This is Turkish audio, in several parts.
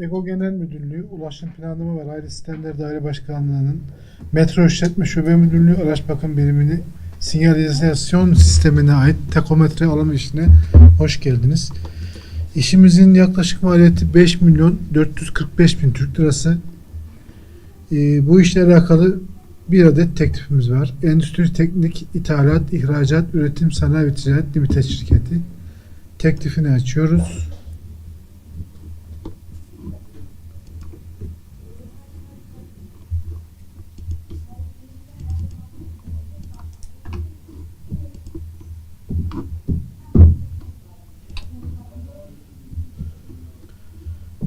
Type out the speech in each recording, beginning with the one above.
EGO Genel Müdürlüğü, Ulaşım Planlama ve Raylı Sistemler Daire Başkanlığı'nın Metro İşletme Şube Müdürlüğü Araç Bakım Birimini sinyalizasyon sistemine ait takometre alım işine hoş geldiniz. İşimizin yaklaşık maliyeti 5 milyon 445 bin Türk lirası. Ee, bu işle alakalı bir adet teklifimiz var. Endüstri Teknik İthalat, İhracat, Üretim Sanayi ve Ticaret Limited şirketi. Teklifini açıyoruz.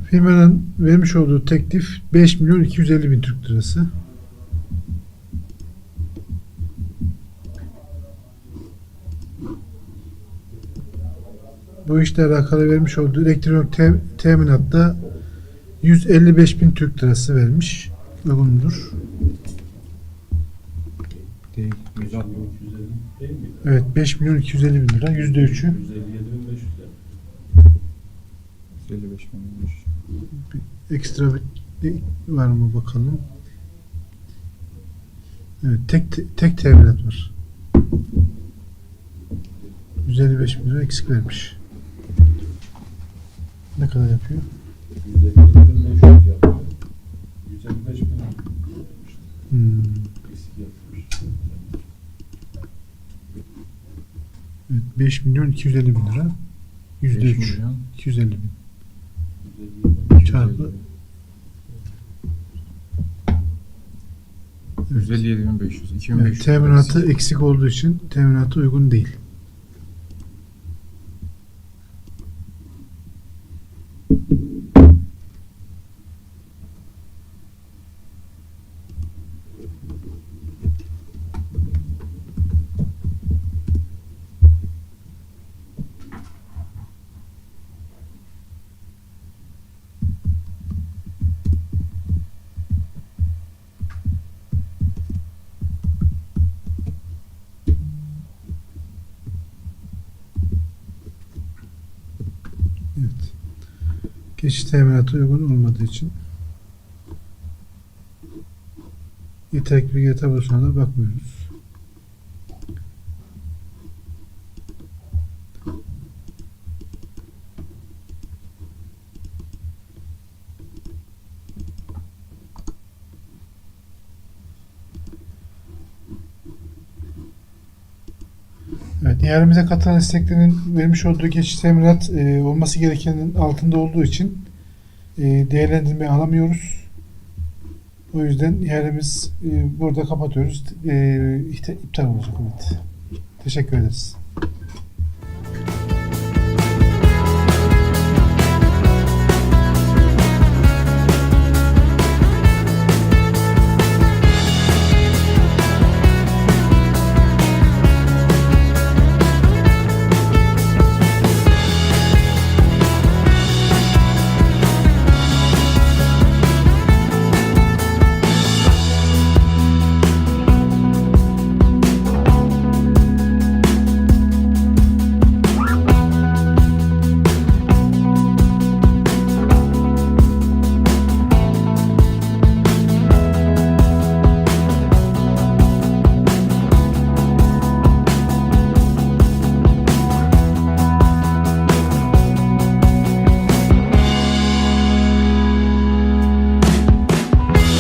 Firmanın vermiş olduğu teklif 5 milyon 250 bin Türk lirası. Bu işle alakalı vermiş olduğu elektronik te- teminatta 155 bin Türk lirası vermiş. Uygundur. Değil. 160 250 değil mi? Evet 5 milyon 250 bin lira. %3'ü. 157 500 lira. 55 milyon. Ekstra bir var mı bakalım. Evet tek tek teminat var. 155 bin lira eksik vermiş. Ne kadar yapıyor? 157 500 yapıyor. 155 bin. Hmm. Eksik yapmış. Evet 5 milyon 250 bin lira. %3. 5 milyon. 250 bin. 157 Çarpı. Evet. 157 bin 500. 2500. Evet, teminatı eksik olduğu için teminatı uygun değil. Evet. Geçiş teminatı uygun olmadığı için yeterli bilgi tablosuna da bakmıyoruz. Evet, ihalemize katılan isteklerin vermiş olduğu geçiş teminat e, olması gerekenin altında olduğu için e, değerlendirme alamıyoruz. O yüzden ihalemiz e, burada kapatıyoruz. E, iptal olacak. Evet. Teşekkür ederiz.